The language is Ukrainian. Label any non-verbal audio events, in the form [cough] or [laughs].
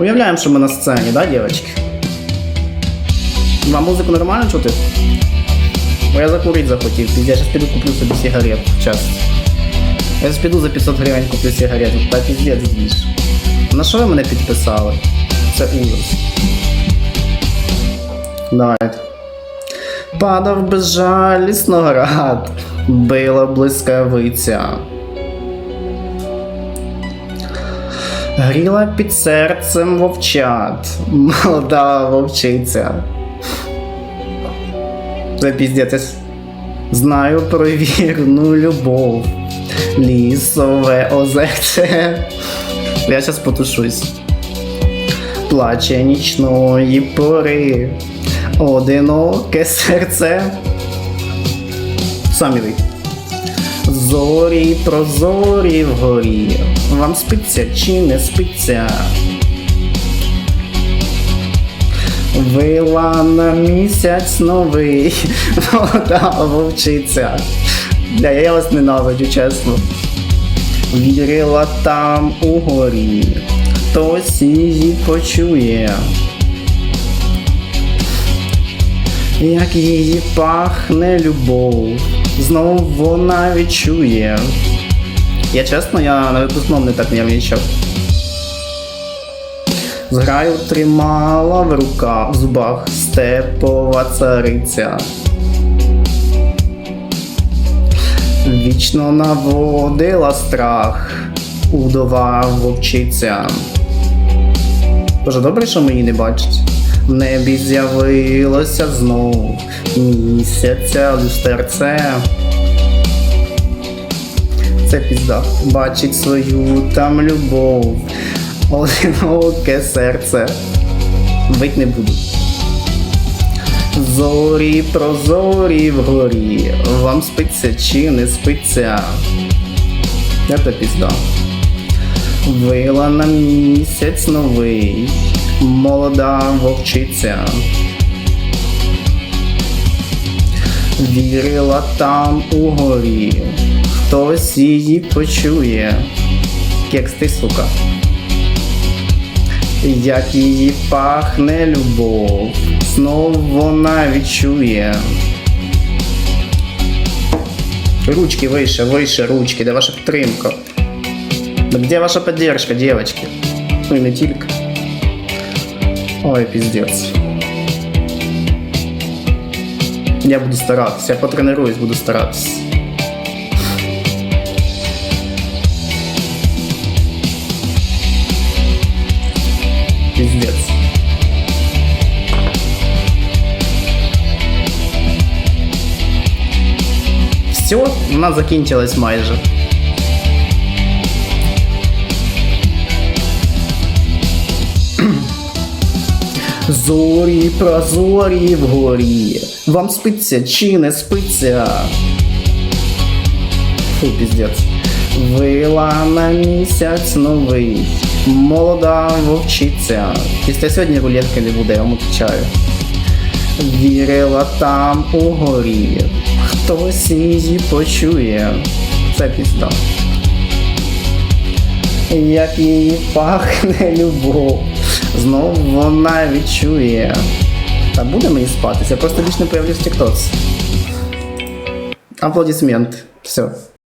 Уявляємо, що ми на сцені, да, дівчатки? Вам музику нормально чути? Бо я закурити захотів. Я зараз піду куплю собі сигарет час. Я зараз піду за 500 гривень куплю сигарету. Та піздець двіж. На що ви мене підписали? Це ужас. Давайте. Падав безжалісно град, била блискавиця. Гріла під серцем вовчат, молода вовчиця. Це піздець. Знаю про вірну любов, лісове озерце. Я зараз потушусь. Плаче нічної пори, одиноке серце. Самі ви. Зорі прозорі вгорі. Вам спиться чи не спиться? Вила на місяць новий, [laughs] молода вовчиця. Бля, я вас ненавиджу, чесно. Вірила там у горі, хтось її почує. Як її пахне любов, знов вона відчує. Я чесно, я на випускному не так нервничав. Зграю тримала в руках, в зубах степова цариця. Вічно наводила страх, удова вовчиця. Боже, добре, що мені не бачать. В небі з'явилося знов місяця люстерце. Це пізда. Бачить свою там любов, одиноке серце. Бить не буду. Зорі прозорі вгорі, вам спиться чи не спиться? Це пізда. Вила на місяць новий, молода вовчиця. Вірила там у горі, хтось її почує. Кекс ти, сука. Як її пахне любов, знов вона відчує. Ручки выше, выше, ручки, де ваша підтримка? Где ваша поддержка, девочки? Ну и не тільки. Ой, пиздец. Я буду старатися, я потренируюсь, буду старатися. Пиздец. Все, вона закінчилась майже. [clears throat] Зорі прозорі вгорі. Вам спиться чи не спиться? Фу, піздець. Вила на місяць новий. Молода вовчиця. Після сьогодні рулетки не буде, я вам отвечаю. Вірила там у горі. Хтось її почує. Це пізда. Як її пахне любов, знов вона відчує. Та буде мені спатися, я просто більше не появлюсь в тіктоці. Аплодисмент. Все.